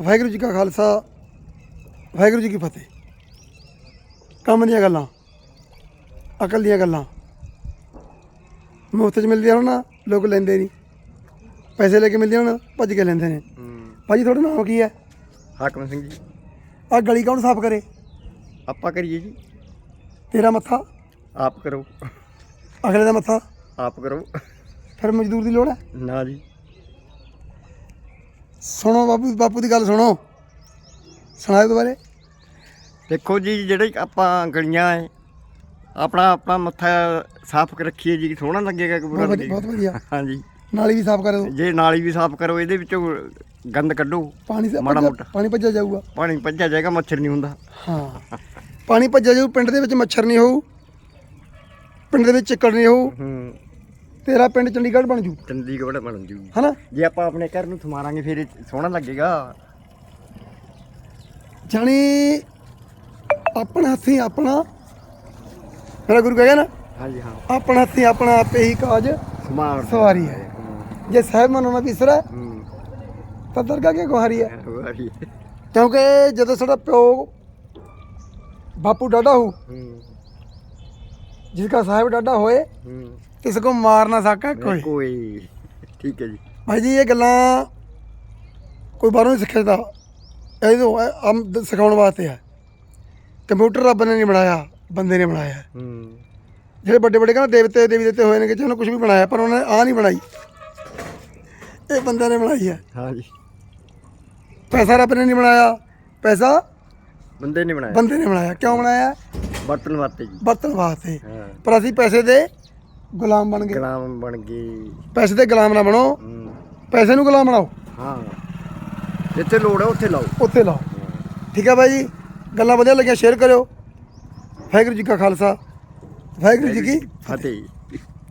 ਵਾਹਿਗੁਰੂ ਜੀ ਕਾ ਖਾਲਸਾ ਵਾਹਿਗੁਰੂ ਜੀ ਕੀ ਫਤਿਹ। ਕੰਮ ਦੀਆਂ ਗੱਲਾਂ ਅਕਲ ਦੀਆਂ ਗੱਲਾਂ। ਮੁਫਤ ਚ ਮਿਲਦੀਆਂ ਹੁਣ ਲੋਕ ਲੈਂਦੇ ਨਹੀਂ। ਪੈਸੇ ਲੈ ਕੇ ਮਿਲਦੀਆਂ ਹੁਣ ਭੱਜ ਕੇ ਲੈਂਦੇ ਨੇ। ਭਾਜੀ ਤੁਹਾਡਾ ਨਾਮ ਕੀ ਹੈ? ਹਾਕਮ ਸਿੰਘ ਜੀ। ਆ ਗਲੀ ਕੌਣ ਸਾਫ਼ ਕਰੇ? ਆਪਾਂ ਕਰੀਏ ਜੀ। ਤੇਰਾ ਮੱਥਾ? ਆਪ ਕਰੋ। ਅਗਲੇ ਦਾ ਮੱਥਾ? ਆਪ ਕਰੋ। ਫਿਰ ਮਜ਼ਦੂਰ ਦੀ ਲੋੜ ਹੈ? ਨਾ ਜੀ। ਸੁਣੋ ਬਾਪੂ ਬਾਪੂ ਦੀ ਗੱਲ ਸੁਣੋ। ਸੁਣਾਓ ਦੁਬਾਰੇ। ਦੇਖੋ ਜੀ ਜਿਹੜੇ ਆਪਾਂ ਗਲੀਆਂ ਐ ਆਪਣਾ ਆਪਣਾ ਮੱਥਾ ਸਾਫ਼ ਕਰ ਰੱਖੀਏ ਜੀ ਸੋਹਣਾ ਲੱਗੇਗਾ ਕਿ ਬੁਰਾ ਬਹੁਤ ਵਧੀਆ- ਬਹੁਤ ਵਧੀਆ। ਹਾਂਜੀ। ਨਾਲੀ ਵੀ ਸਾਫ਼ ਕਰ। ਦਿਓ ਜੇ ਨਾਲੀ ਵੀ ਸਾਫ਼ ਕਰੋ ਇਹਦੇ ਵਿੱਚੋਂ ਗੰਦ ਕੱਢੋ। ਪਾਣੀ ਸੇ ਮਾੜਾ ਮੋਟਾ। ਪਾਣੀ ਭੱਜਿਆ ਜਾਊਗਾ। ਪਾਣੀ ਭੱਜਿਆ ਜਾਏਗਾ ਮੱਛਰ ਨਹੀਂ ਹੁੰਦਾ। ਹਾਂ। ਪਾਣੀ ਭੱਜਿਆ ਜਾਊ ਪਿੰਡ ਦੇ ਵਿੱਚ ਮੱਛਰ ਨਹੀਂ ਹੋਊ। ਪਿੰਡ ਦੇ ਵਿੱਚ ਚਿੱਕੜ ਨਹੀਂ ਹੋਊ। ਹੂੰ। ਤੇਰਾ ਪਿੰਡ ਚੰਡੀਗੜ੍ਹ ਬਣ ਜੂ। ਚੰਡੀਗੜ੍ਹ ਬਣ ਜੂ। ਹਨਾ? ਜੇ ਆਪਾਂ ਆਪਣੇ ਘਰ ਨੂੰ ਸਮਾਰਾਂਗੇ ਫਿਰ ਇਹ ਸੋਹਣਾ ਲੱਗੇਗਾ। ਜਾਣੀ ਆਪਣੇ ਹੱਥੀਂ ਆਪਣਾ ਮੇਰਾ ਗੁਰੂ ਕਹਿੰਦਾ ਨਾ? ਹਾਂਜੀ ਹਾਂ। ਆਪਣੇ ਹੱਥੀਂ ਆਪਣਾ ਆਪੇ ਹੀ ਕਾਜ ਸਮਾਰ ਸਵਾਰੀ ਹੈ। ਜੇ ਸਾਹਿਬ ਮਨੋਂ ਨਾ ਵਿਸਰਾ ਤਾਂ ਦਰਗਾਹ ਕੇ ਗੁਹਾਰੀ ਹੈ? ਕਿਉਂਕਿ ਜਦੋਂ ਸਾਡਾ ਪਿਓ ਬਾਪੂ ਡਾਡਾ ਹੋ। ਹੂੰ ਜਿਸਕਾ ਸਾਹਿਬ ਡਾਡਾ ਹੋਏ ਹੂੰ ਕਿਸ ਕੋ ਮਾਰ ਨਾ ਸਕਾ ਕੋਈ। ਕੋਈ। ਠੀਕ ਹੈ ਜੀ। ਭਾਈ ਜੀ ਇਹ ਗੱਲਾਂ ਕੋਈ ਬਾਹਰੋਂ ਨਹੀਂ ਸਿੱਖਦਾ ਇਹ ਤੋਂ ਆਮ ਦ- ਸਿਖਾਉਣ ਵਾਸਤੇ ਹੈ। ਕੰਪਿਊਟਰ ਰੱਬ ਨੇ ਨਹੀਂ ਬਣਾਇਆ ਬੰਦੇ ਨੇ ਬਣਾਇਆ। ਹੈ। ਹੂੰ ਜਿਹੜੇ ਵੱਡੇ ਵੱਡੇ ਕਹਿੰਦੇ ਦੇਵਤੇ ਦੇਵੀ ਦੇਵਤੇ ਹੋਏ ਨੇ ਕਿ ਜਿਹਨਾਂ ਕੁਝ ਵੀ ਬਣਾਇਆ ਪਰ ਉਹਨਾਂ ਨੇ ਆ ਨਹੀਂ ਬਣਾਈ। ਇਹ ਬੰਦੇ ਨੇ ਬਣਾਈ ਹੈ। ਹਾਂਜੀ ਪੈਸਾ ਰੱਬ ਨੇ ਨਹੀਂ ਬਣਾਇਆ। ਪੈਸਾ ਬੰਦੇ ਨੇ ਬਣਾਇਆ। ਬੰਦੇ ਨੇ ਬਣਾਇਆ। ਕਿਉਂ ਬਣਾਇਆ? ਬਰਤਨ ਵਾਸਤੇ ਜੀ। ਵਰਤਣ ਵਾਸਤੇ। ਹਾਂ। ਪਰ ਅਸੀਂ ਪੈਸੇ ਦੇ ਗੁਲਾਮ ਬਣ ਗਏ। ਗੁਲਾਮ ਬਣ ਗਏ। ਪੈਸੇ ਦੇ ਗੁਲਾਮ ਨਾ ਬਣੋ। ਹੂੰ। ਪੈਸੇ ਨੂੰ ਗੁਲਾਮ ਬਣਾਓ। ਹਾਂ। ਜਿੱਥੇ ਲੋੜ ਹੈ ਉੱਥੇ ਲਾਓ। ਉੱਥੇ ਲਾਓ। ਠੀਕ ਹੈ ਬਾਈ ਜੀ? ਗੱਲਾਂ ਵਧੀਆ ਲੱਗੀਆਂ ਸ਼ੇਅਰ ਕਰਿਓ। ਵਾਹਿਗੁਰੂ ਜੀ ਕਾ ਖਾਲਸਾ। ਵਾਹਿਗੁਰੂ ਜੀ ਕੀ ਫਤਿਹ।